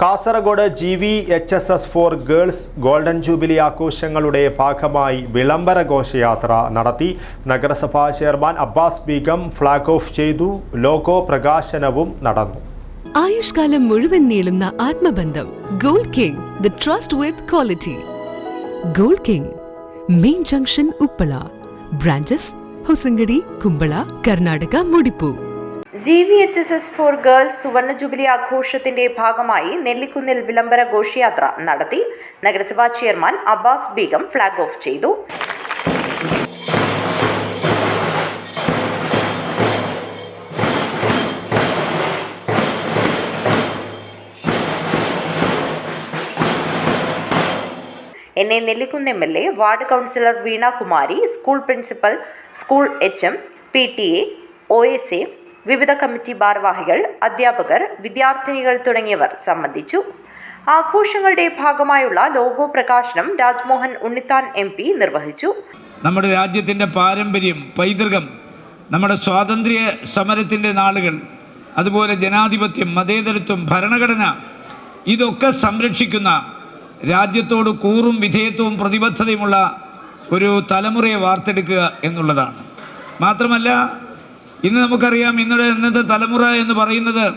Kasaragod G V H S S for girls golden jubilee ആഘോഷങ്ങളുടെ ഭാഗമായി വിളംബര ഘോഷയാത്ര നടത്തി. നഗരസഭാ chairman Abbas Begum flag off ചെയ്തു. ലോഗോ പ്രകാശനവും നടന്നു. ആയുഷ്കാലം മുഴുവൻ നീളുന്ന ആത്മബന്ധം. Gold king the trust with quality. Gold king main junction Uppala. Branches Hosangadi Kumbla Karnataka മുടിപ്പു. G V H S S for girls സുവർണ ജൂബിലി ആഘോഷത്തിന്റെ ഭാഗമായി നെല്ലിക്കുന്നിൽ വിളംബര ഘോഷയാത്ര നടത്തി. നഗരസഭാ chairman Abbas Begum flag off ചെയ്തു. N A Nellikkunnu M L A ward councillor Veena Kumari school principal school H M P T A O S A വിവിധ കമ്മിറ്റി ഭാരവാഹികൾ അധ്യാപകർ വിദ്യാർത്ഥിനികൾ തുടങ്ങിയവർ സംബന്ധിച്ചു. ആഘോഷങ്ങളുടെ ഭാഗമായുള്ള ലോഗോ പ്രകാശനം രാജ്മോഹൻ ഉണ്ണിത്താൻ എം പി നിർവഹിച്ചു. നമ്മുടെ രാജ്യത്തിന്റെ പാരമ്പര്യം പൈതൃകം നമ്മുടെ സ്വാതന്ത്ര്യ സമരത്തിന്റെ നാളുകൾ അതുപോലെ ജനാധിപത്യം മതേതരത്വം ഭരണഘടന ഇതൊക്കെ സംരക്ഷിക്കുന്ന രാജ്യത്തോട് കൂറും വിധേയത്വവും പ്രതിബദ്ധതയുമുള്ള ഒരു തലമുറയെ വാർത്തെടുക്കുക എന്നുള്ളതാണ്. മാത്രമല്ല ഇന്ന് നമുക്കറിയാം ഇന്നത്തെ ഇന്നത്തെ തലമുറ എന്ന് പറയുന്നത്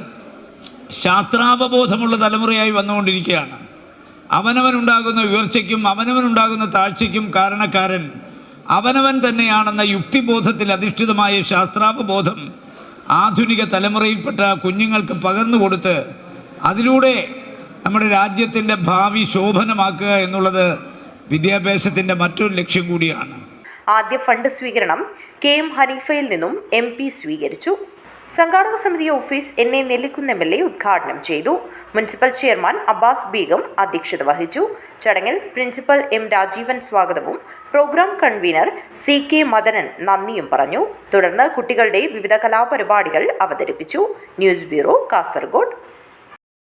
ശാസ്ത്രാവബോധമുള്ള തലമുറയായി വന്നുകൊണ്ടിരിക്കുകയാണ്. അവനവനുണ്ടാകുന്ന ഉയർച്ചയ്ക്കും അവനവനുണ്ടാകുന്ന താഴ്ചയ്ക്കും കാരണക്കാരൻ അവനവൻ തന്നെയാണെന്ന യുക്തിബോധത്തിൽ അധിഷ്ഠിതമായ ശാസ്ത്രാവബോധം ആധുനിക തലമുറയിൽപ്പെട്ട കുഞ്ഞുങ്ങൾക്ക് പകർന്നു കൊടുത്ത് അതിലൂടെ നമ്മുടെ രാജ്യത്തിന്റെ ഭാവി ശോഭനമാക്കുക എന്നുള്ളത് വിദ്യാഭ്യാസത്തിന്റെ മറ്റൊരു ലക്ഷ്യം കൂടിയാണ്. ആദ്യ ഫണ്ട് സ്വീകരണം കെ എം ഹനീഫയിൽ നിന്നും എം പി സ്വീകരിച്ചു. സംഘാടക സമിതി office N A Nellikkunnu M L A ഉദ്ഘാടനം ചെയ്തു. മുനിസിപ്പൽ ചെയർമാൻ അബ്ബാസ് ബീഗം അധ്യക്ഷത വഹിച്ചു. ചടങ്ങിൽ പ്രിൻസിപ്പൽ എം രാജീവൻ സ്വാഗതവും programme convener C K Madanan നന്ദിയും പറഞ്ഞു. തുടർന്ന് കുട്ടികളുടെ വിവിധ കലാപരിപാടികൾ അവതരിപ്പിച്ചു. News bureau Kasaragod.